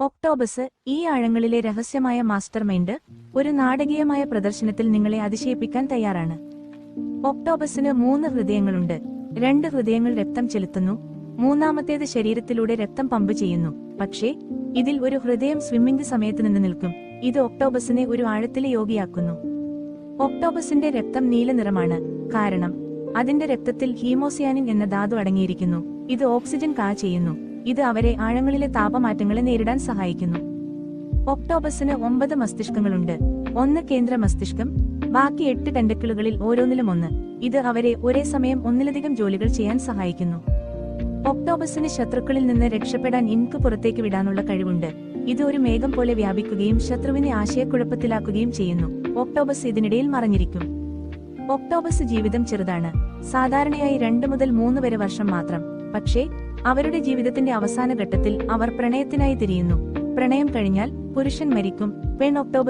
Octopus ഈ ആഴങ്ങളിലെ രഹസ്യമായ master mind ഒരു നാടകീയമായ പ്രദർശനത്തിൽ നിങ്ങളെ അതിശയിപ്പിക്കാൻ തയ്യാറാണ്. ഒക്ടോബസിന് മൂന്ന് ഹൃദയങ്ങളുണ്ട്. രണ്ട് ഹൃദയങ്ങൾ രക്തം ചെലുത്തുന്നു. മൂന്നാമത്തേത് ശരീരത്തിലൂടെ രക്തം പമ്പ് ചെയ്യുന്നു. പക്ഷേ ഇതിൽ ഒരു ഹൃദയം സ്വിമ്മിംഗ് സമയത്ത് നിന്ന് നിൽക്കും. ഇത് ഒക്ടോബസിനെ ഒരു ആഴത്തിലെ യോഗിയാക്കുന്നു. ഒക്ടോബസിന്റെ രക്തം നീല നിറമാണ്. കാരണം അതിന്റെ രക്തത്തിൽ ഹീമോസിയാനിൻ എന്ന ധാതു അടങ്ങിയിരിക്കുന്നു. ഇത് ഓക്സിജൻ കാ ചെയ്യുന്നു. ഇത് അവരെ ആഴങ്ങളിലെ താപമാറ്റങ്ങളെ നേരിടാൻ സഹായിക്കുന്നു. ഒക്ടോബസിന് ഒമ്പത് മസ്തിഷ്കങ്ങളുണ്ട്. ഒന്ന് കേന്ദ്ര മസ്തിഷ്കം ബാക്കി എട്ട് ടെൻഡക്കിളുകളിൽ ഓരോന്നിലും ഒന്ന്. ഇത് അവരെ ഒരേ സമയം ഒന്നിലധികം ജോലികൾ ചെയ്യാൻ സഹായിക്കുന്നു. ഒക്ടോബസിന് ശത്രുക്കളിൽ നിന്ന് രക്ഷപ്പെടാൻ ഇൻക് പുറത്തേക്ക് വിടാനുള്ള കഴിവുണ്ട്. ഇത് ഒരു മേഘം പോലെ വ്യാപിക്കുകയും ശത്രുവിനെ ആശയക്കുഴപ്പത്തിലാക്കുകയും ചെയ്യുന്നു. ഒക്ടോബസ് ഇതിനിടയിൽ മറഞ്ഞിരിക്കും. ഒക്ടോബസ് ജീവിതം ചെറുതാണ്. സാധാരണയായി രണ്ട് മുതൽ മൂന്ന് വരെ വർഷം മാത്രം. പക്ഷേ അവരുടെ ജീവിതത്തിന്റെ അവസാന ഘട്ടത്തിൽ അവർ പ്രണയത്തിനായി തിരിയുന്നു. പ്രണയം കഴിഞ്ഞാൽ പുരുഷൻ മരിക്കും. പെൺ ഒക്ടോബർ